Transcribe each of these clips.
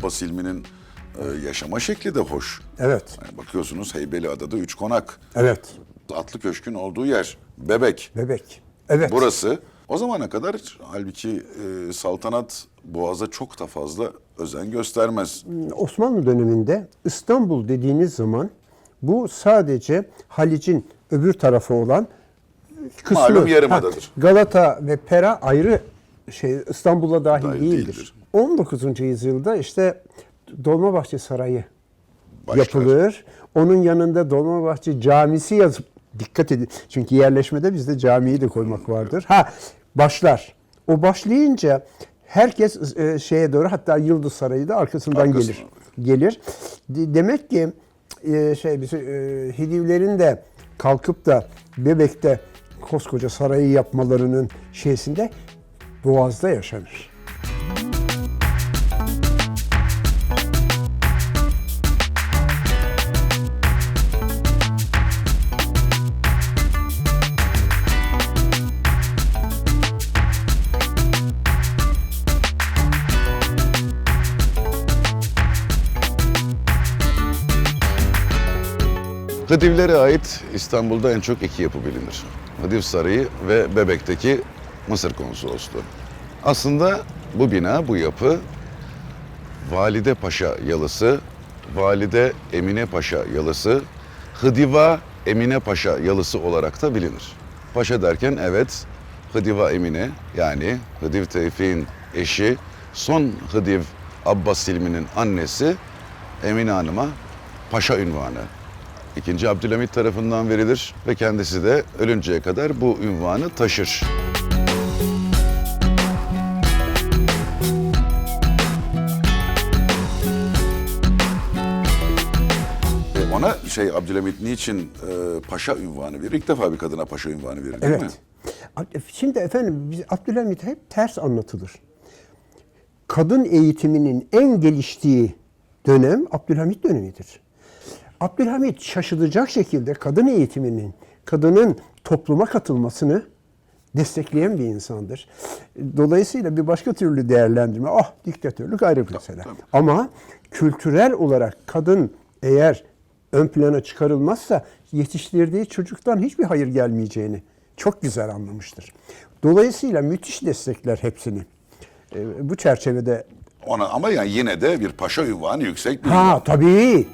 Abbas İlmi'nin e, yaşama şekli de hoş. Evet, Yani bakıyorsunuz Heybeliada'da üç konak. evet. Atlı Köşk'ün olduğu yer. Bebek. Bebek. Evet. Burası. O zamana kadar halbuki e, saltanat Boğaz'a çok da fazla özen göstermez. Osmanlı döneminde İstanbul dediğiniz zaman bu sadece Halic'in öbür tarafı olan kısmı. Malum yarımadadır. Ha, Galata ve Pera ayrı şey İstanbul'a dahil Dahil değildir. değildir. 19. yüzyılda işte Dolmabahçe Sarayı Başlar. yapılır. Onun yanında Dolmabahçe Camisi yazıp dikkat edin. Çünkü yerleşmede bizde camiyi de koymak vardır. Ha başlar. O başlayınca herkes e, şeye doğru hatta Yıldız Sarayı da arkasından Arkasına. gelir. Gelir. De- Demek ki e, şey bizi e, Hidivlerin de kalkıp da Bebek'te koskoca sarayı yapmalarının şeysinde Boğaz'da yaşanır. Hıdivlere ait İstanbul'da en çok iki yapı bilinir. Hıdiv Sarayı ve Bebek'teki Mısır Konsolosluğu. Aslında bu bina, bu yapı Valide Paşa Yalısı, Valide Emine Paşa Yalısı, Hıdiva Emine Paşa Yalısı olarak da bilinir. Paşa derken evet Hıdiva Emine yani Hıdiv Tevfik'in eşi, son Hıdiv Abbas Silmi'nin annesi Emine Hanım'a paşa ünvanı İkinci Abdülhamit tarafından verilir ve kendisi de ölünceye kadar bu ünvanı taşır. E, Ona şey Abdülhamit niçin e, paşa ünvanı verir? İlk defa bir kadına paşa ünvanı verir değil mi? Evet. Ab- Şimdi efendim biz Abdülhamit hep ters anlatılır. Kadın eğitiminin en geliştiği dönem Abdülhamit dönemidir. Abdülhamit şaşılacak şekilde kadın eğitiminin, kadının topluma katılmasını destekleyen bir insandır. Dolayısıyla bir başka türlü değerlendirme, ah diktatörlük ayrı bir mesele. Ama kültürel olarak kadın eğer ön plana çıkarılmazsa yetiştirdiği çocuktan hiçbir hayır gelmeyeceğini çok güzel anlamıştır. Dolayısıyla müthiş destekler hepsini. Ee, bu çerçevede Ona ama yani yine de bir paşa ünvanı yüksek bir ünvan. ha tabii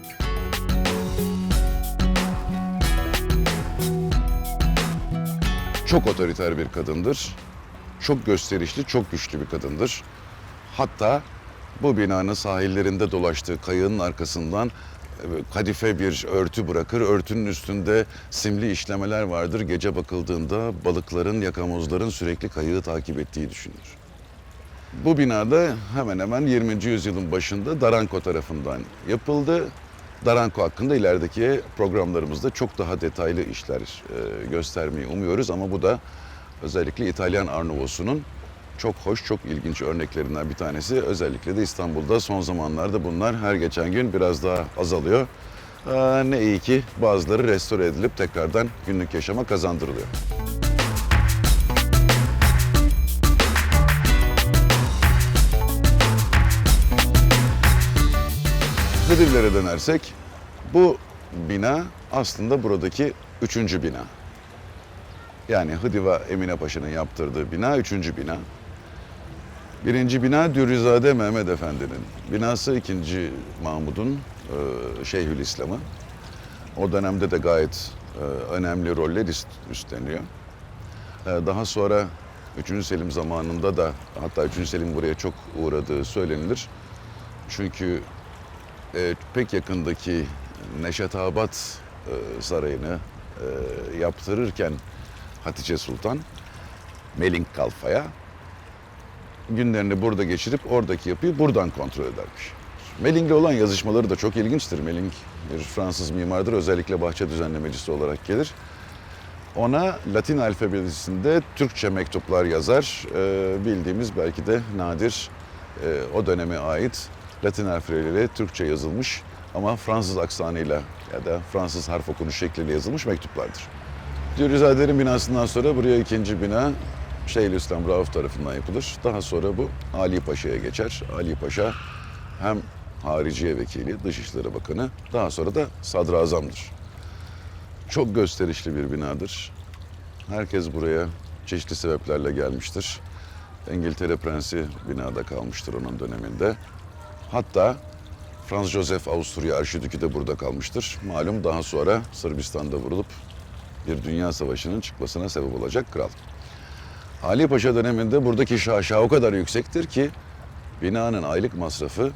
Çok otoriter bir kadındır. Çok gösterişli, çok güçlü bir kadındır. Hatta bu binanın sahillerinde dolaştığı kayığın arkasından e, kadife bir örtü bırakır. Örtünün üstünde simli işlemeler vardır. Gece bakıldığında balıkların, yakamozların sürekli kayığı takip ettiği düşünülür. Bu binada hemen hemen 20. yüzyılın başında Daranko tarafından yapıldı. Daranko hakkında ilerideki programlarımızda çok daha detaylı işler e, göstermeyi umuyoruz ama bu da özellikle İtalyan Arnavos'unun çok hoş, çok ilginç örneklerinden bir tanesi. Özellikle de İstanbul'da son zamanlarda bunlar her geçen gün biraz daha azalıyor. Aa, ne iyi ki bazıları restore edilip tekrardan günlük yaşama kazandırılıyor. Hıdivlere dönersek bu bina aslında buradaki üçüncü bina. Yani Hıdiva Emine Paşa'nın yaptırdığı bina üçüncü bina. Birinci bina Dürrizade Mehmet Efendi'nin. Binası ikinci Mahmud'un e, Şeyhülislam'ı. O dönemde de gayet e, önemli roller üst- üstleniyor. E, daha sonra 3. Selim zamanında da hatta 3. Selim buraya çok uğradığı söylenilir. Çünkü e, pek yakındaki Neşetabat e, Sarayı'nı e, yaptırırken Hatice Sultan Melink Kalfa'ya günlerini burada geçirip oradaki yapıyı buradan kontrol edermiş. Melling'le olan yazışmaları da çok ilginçtir. Melling bir Fransız mimardır. Özellikle bahçe düzenlemecisi olarak gelir. Ona Latin alfabesinde Türkçe mektuplar yazar. Ee, bildiğimiz belki de nadir e, o döneme ait Latin harfleriyle Türkçe yazılmış ama Fransız aksanıyla ya da Fransız harf okunuş şekliyle yazılmış mektuplardır. Dürüzade'nin binasından sonra buraya ikinci bina Şeyhülislam Rauf tarafından yapılır. Daha sonra bu Ali Paşa'ya geçer. Ali Paşa hem Hariciye Vekili, Dışişleri Bakanı, daha sonra da Sadrazam'dır. Çok gösterişli bir binadır. Herkes buraya çeşitli sebeplerle gelmiştir. İngiltere Prensi binada kalmıştır onun döneminde. Hatta Franz Josef Avusturya Arşidükü de burada kalmıştır. Malum daha sonra Sırbistan'da vurulup bir dünya savaşının çıkmasına sebep olacak kral. Ali Paşa döneminde buradaki şaşa o kadar yüksektir ki binanın aylık masrafı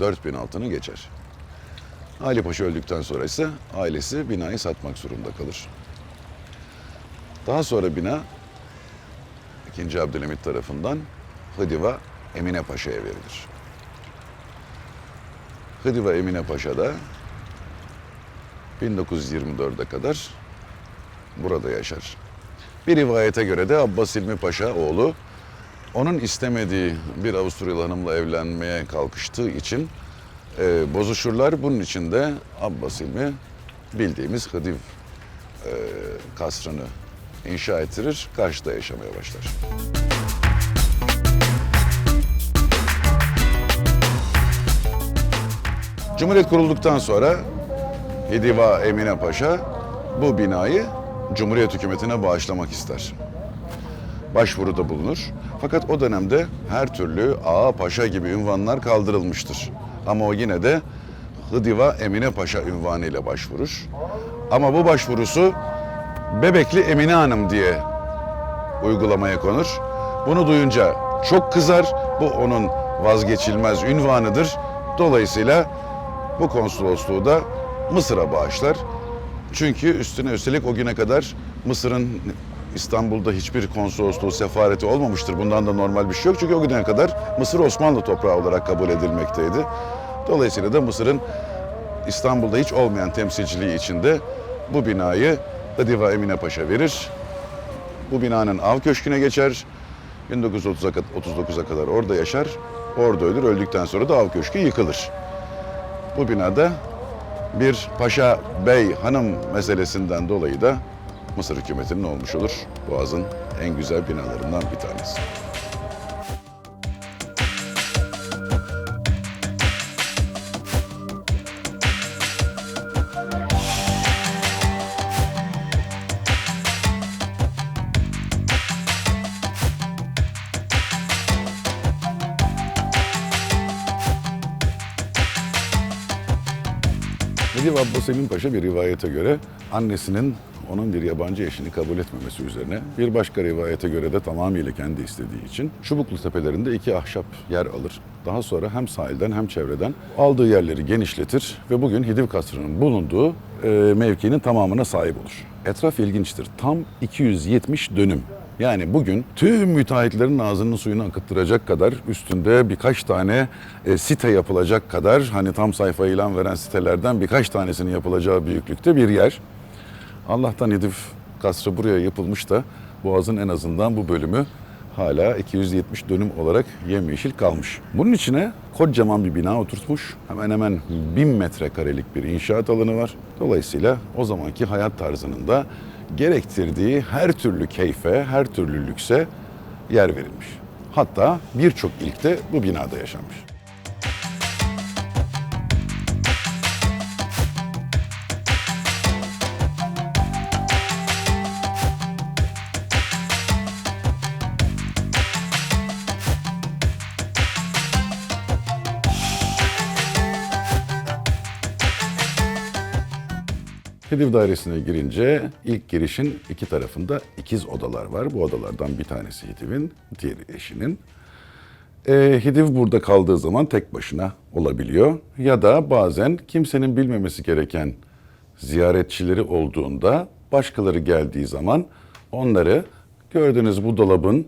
4000 altını geçer. Ali Paşa öldükten sonra ise ailesi binayı satmak zorunda kalır. Daha sonra bina 2. Abdülhamit tarafından Hıdiva Emine Paşa'ya verilir. Hıdiva Emine Paşa da 1924'e kadar burada yaşar. Bir rivayete göre de Abbas İlmi Paşa oğlu onun istemediği bir Avusturyalı hanımla evlenmeye kalkıştığı için e, bozuşurlar. Bunun için de Abbas İlmi bildiğimiz Hıdiv e, kasrını inşa ettirir, karşıda yaşamaya başlar. Cumhuriyet kurulduktan sonra Hidiva Emine Paşa bu binayı Cumhuriyet hükümetine bağışlamak ister. Başvuruda bulunur. Fakat o dönemde her türlü ağa paşa gibi ünvanlar kaldırılmıştır. Ama o yine de Hıdiva Emine Paşa ünvanıyla başvurur. Ama bu başvurusu Bebekli Emine Hanım diye uygulamaya konur. Bunu duyunca çok kızar. Bu onun vazgeçilmez ünvanıdır. Dolayısıyla bu konsolosluğu da Mısır'a bağışlar. Çünkü üstüne üstelik o güne kadar Mısır'ın İstanbul'da hiçbir konsolosluğu, sefareti olmamıştır. Bundan da normal bir şey yok. Çünkü o güne kadar Mısır Osmanlı toprağı olarak kabul edilmekteydi. Dolayısıyla da Mısır'ın İstanbul'da hiç olmayan temsilciliği içinde bu binayı Hıdiva Emine Paşa verir. Bu binanın av köşküne geçer. 1930'a kad- 39'a kadar orada yaşar. Orada ölür. Öldükten sonra da av köşkü yıkılır. Bu binada bir paşa bey hanım meselesinden dolayı da Mısır hükümetinin olmuş olur. Boğaz'ın en güzel binalarından bir tanesi. Abbas Emin Paşa bir rivayete göre annesinin onun bir yabancı eşini kabul etmemesi üzerine bir başka rivayete göre de tamamıyla kendi istediği için Çubuklu tepelerinde iki ahşap yer alır. Daha sonra hem sahilden hem çevreden aldığı yerleri genişletir ve bugün Hidiv Kasrı'nın bulunduğu e, mevkinin tamamına sahip olur. Etraf ilginçtir. Tam 270 dönüm yani bugün tüm müteahhitlerin ağzının suyunu akıttıracak kadar üstünde birkaç tane e, site yapılacak kadar hani tam sayfa ilan veren sitelerden birkaç tanesinin yapılacağı büyüklükte bir yer. Allah'tan Edip Kasrı buraya yapılmış da Boğaz'ın en azından bu bölümü hala 270 dönüm olarak yemyeşil kalmış. Bunun içine kocaman bir bina oturtmuş. Hemen hemen 1000 metrekarelik bir inşaat alanı var. Dolayısıyla o zamanki hayat tarzının da gerektirdiği her türlü keyfe, her türlü lükse yer verilmiş. Hatta birçok ilk de bu binada yaşanmış. Hidiv dairesine girince ilk girişin iki tarafında ikiz odalar var. Bu odalardan bir tanesi Hidiv'in, diğeri eşinin. Ee, Hidiv burada kaldığı zaman tek başına olabiliyor. Ya da bazen kimsenin bilmemesi gereken ziyaretçileri olduğunda başkaları geldiği zaman onları gördüğünüz bu dolabın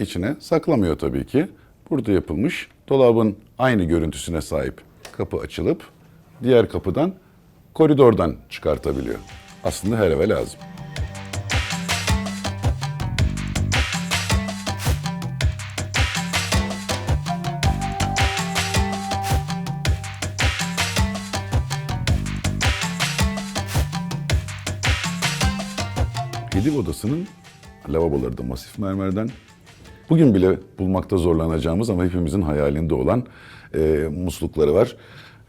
içine saklamıyor tabii ki. Burada yapılmış dolabın aynı görüntüsüne sahip kapı açılıp diğer kapıdan koridordan çıkartabiliyor. Aslında her eve lazım. Hidiv odasının lavaboları da masif mermerden. Bugün bile bulmakta zorlanacağımız ama hepimizin hayalinde olan e, muslukları var.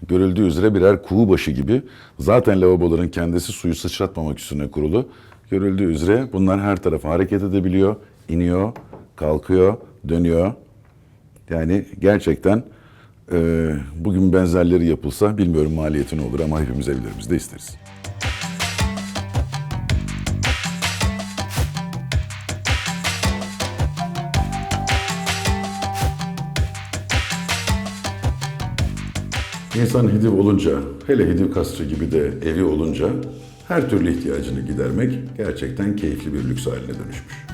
Görüldüğü üzere birer kuğu başı gibi. Zaten lavaboların kendisi suyu sıçratmamak üstüne kurulu. Görüldüğü üzere bunlar her tarafa hareket edebiliyor, iniyor, kalkıyor, dönüyor. Yani gerçekten e, bugün benzerleri yapılsa bilmiyorum maliyeti ne olur ama hepimiz evlerimizde isteriz. İnsan hidiv olunca, hele hidiv kasrı gibi de evi olunca her türlü ihtiyacını gidermek gerçekten keyifli bir lüks haline dönüşmüş.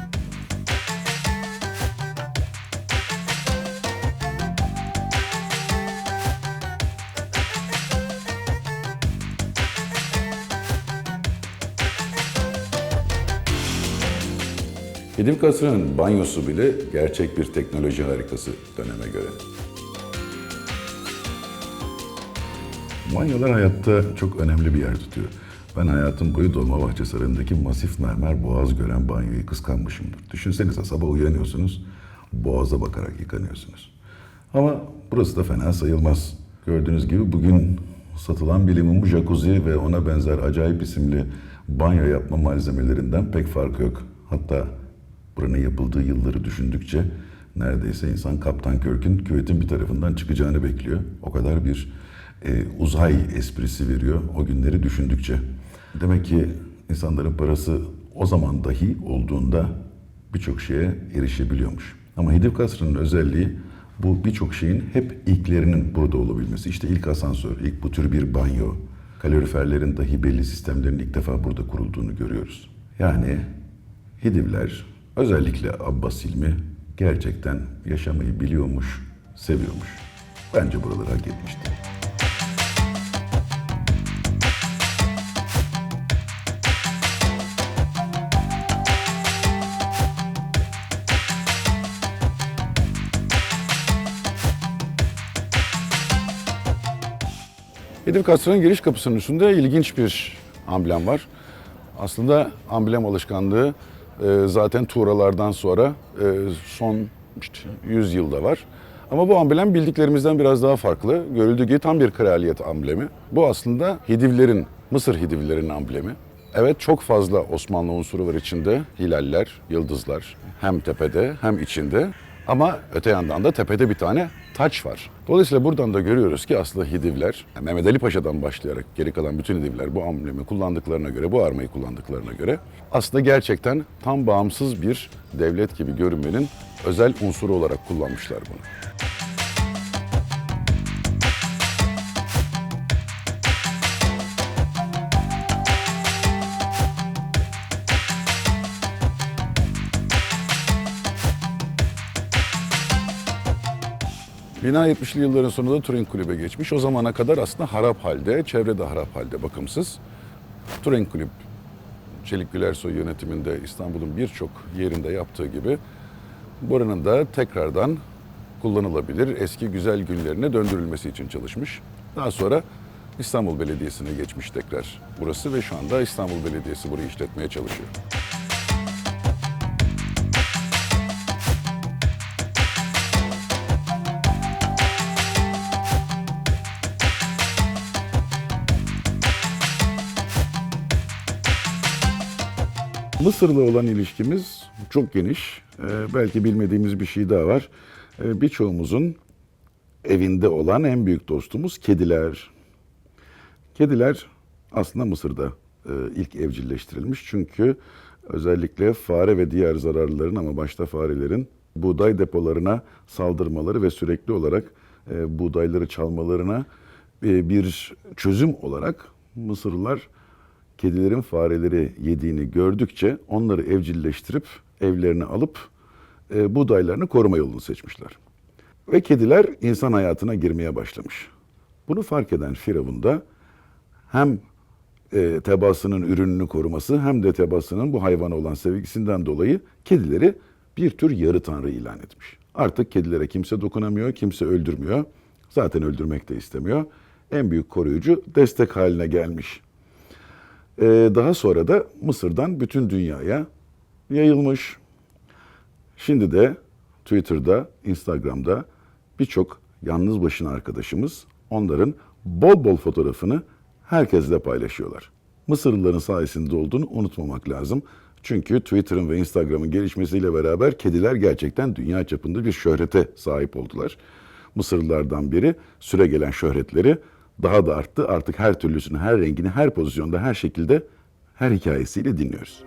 Hidiv kasrının banyosu bile gerçek bir teknoloji harikası döneme göre. Banyolar hayatta çok önemli bir yer tutuyor. Ben hayatım boyu Dolmabahçe Sarayı'ndaki masif mermer boğaz gören banyoyu kıskanmışımdır. Düşünsenize sabah uyanıyorsunuz, boğaza bakarak yıkanıyorsunuz. Ama burası da fena sayılmaz. Gördüğünüz gibi bugün satılan bilimin bu jacuzzi ve ona benzer acayip isimli banyo yapma malzemelerinden pek farkı yok. Hatta buranın yapıldığı yılları düşündükçe neredeyse insan Kaptan Kirk'ün küvetin bir tarafından çıkacağını bekliyor. O kadar bir e, uzay esprisi veriyor o günleri düşündükçe. Demek ki insanların parası o zaman dahi olduğunda birçok şeye erişebiliyormuş. Ama Hidiv Kasrı'nın özelliği bu birçok şeyin hep ilklerinin burada olabilmesi. İşte ilk asansör, ilk bu tür bir banyo, kaloriferlerin dahi belli sistemlerin ilk defa burada kurulduğunu görüyoruz. Yani Hidivler, özellikle Abbas ilmi gerçekten yaşamayı biliyormuş, seviyormuş. Bence buraları hak etmişti. Hidiv Kasrı'nın giriş kapısının üstünde ilginç bir amblem var. Aslında amblem alışkanlığı e, zaten Tuğralardan sonra e, son işte 100 yılda var. Ama bu amblem bildiklerimizden biraz daha farklı. Görüldüğü gibi tam bir kraliyet amblemi. Bu aslında Hidivlerin, Mısır Hidivlerinin amblemi. Evet çok fazla Osmanlı unsuru var içinde. Hilaller, yıldızlar hem tepede hem içinde. Ama öte yandan da tepede bir tane taç var. Dolayısıyla buradan da görüyoruz ki aslında Hidivler, yani Mehmet Ali Paşa'dan başlayarak geri kalan bütün Hidivler bu amblemi kullandıklarına göre, bu armayı kullandıklarına göre aslında gerçekten tam bağımsız bir devlet gibi görünmenin özel unsuru olarak kullanmışlar bunu. Bina 70'li yılların sonunda Turing Kulüb'e geçmiş. O zamana kadar aslında harap halde, çevrede harap halde, bakımsız. Turing Kulüp, Çelik Gülersoy yönetiminde İstanbul'un birçok yerinde yaptığı gibi buranın da tekrardan kullanılabilir eski güzel günlerine döndürülmesi için çalışmış. Daha sonra İstanbul Belediyesi'ne geçmiş tekrar burası ve şu anda İstanbul Belediyesi burayı işletmeye çalışıyor. Mısır'la olan ilişkimiz çok geniş. Ee, belki bilmediğimiz bir şey daha var. Ee, birçoğumuzun evinde olan en büyük dostumuz kediler. Kediler aslında Mısır'da e, ilk evcilleştirilmiş. Çünkü özellikle fare ve diğer zararlıların ama başta farelerin buğday depolarına saldırmaları ve sürekli olarak e, buğdayları çalmalarına e, bir çözüm olarak Mısırlılar kedilerin fareleri yediğini gördükçe onları evcilleştirip evlerine alıp e, buğdaylarını koruma yolunu seçmişler. Ve kediler insan hayatına girmeye başlamış. Bunu fark eden Firavun da hem e, tebaasının ürününü koruması hem de tebaasının bu hayvana olan sevgisinden dolayı kedileri bir tür yarı tanrı ilan etmiş. Artık kedilere kimse dokunamıyor, kimse öldürmüyor. Zaten öldürmek de istemiyor. En büyük koruyucu destek haline gelmiş. Ee, daha sonra da Mısır'dan bütün dünyaya yayılmış. Şimdi de Twitter'da, Instagram'da birçok yalnız başına arkadaşımız onların bol bol fotoğrafını herkesle paylaşıyorlar. Mısırlıların sayesinde olduğunu unutmamak lazım. Çünkü Twitter'ın ve Instagram'ın gelişmesiyle beraber kediler gerçekten dünya çapında bir şöhrete sahip oldular. Mısırlılardan biri süre gelen şöhretleri daha da arttı. Artık her türlüsünü, her rengini, her pozisyonda, her şekilde, her hikayesiyle dinliyoruz.